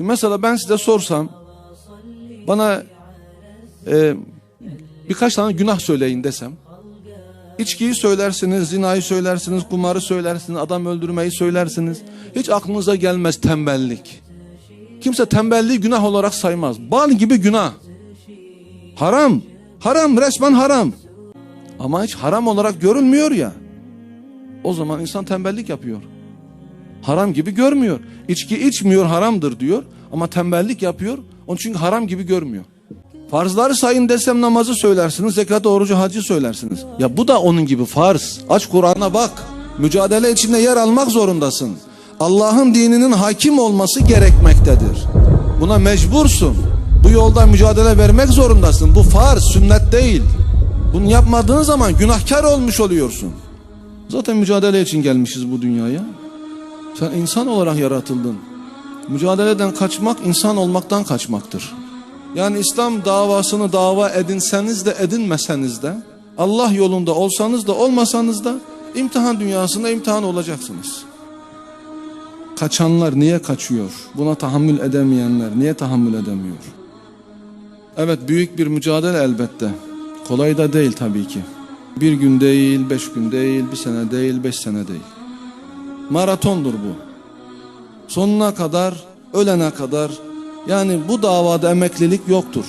Şimdi mesela ben size sorsam bana e, birkaç tane günah söyleyin desem içkiyi söylersiniz, zinayı söylersiniz, kumarı söylersiniz, adam öldürmeyi söylersiniz. Hiç aklınıza gelmez tembellik. Kimse tembelliği günah olarak saymaz. Bal gibi günah. Haram. Haram resmen haram. Ama hiç haram olarak görülmüyor ya. O zaman insan tembellik yapıyor. Haram gibi görmüyor. İçki içmiyor haramdır diyor. Ama tembellik yapıyor. Onun çünkü haram gibi görmüyor. Farzları sayın desem namazı söylersiniz. Zekat, orucu, hacı söylersiniz. Ya bu da onun gibi farz. Aç Kur'an'a bak. Mücadele içinde yer almak zorundasın. Allah'ın dininin hakim olması gerekmektedir. Buna mecbursun. Bu yolda mücadele vermek zorundasın. Bu farz, sünnet değil. Bunu yapmadığın zaman günahkar olmuş oluyorsun. Zaten mücadele için gelmişiz bu dünyaya. Sen insan olarak yaratıldın. Mücadeleden kaçmak insan olmaktan kaçmaktır. Yani İslam davasını dava edinseniz de edinmeseniz de Allah yolunda olsanız da olmasanız da imtihan dünyasında imtihan olacaksınız. Kaçanlar niye kaçıyor? Buna tahammül edemeyenler niye tahammül edemiyor? Evet büyük bir mücadele elbette. Kolay da değil tabii ki. Bir gün değil, beş gün değil, bir sene değil, beş sene değil. Maratondur bu. Sonuna kadar, ölene kadar yani bu davada emeklilik yoktur.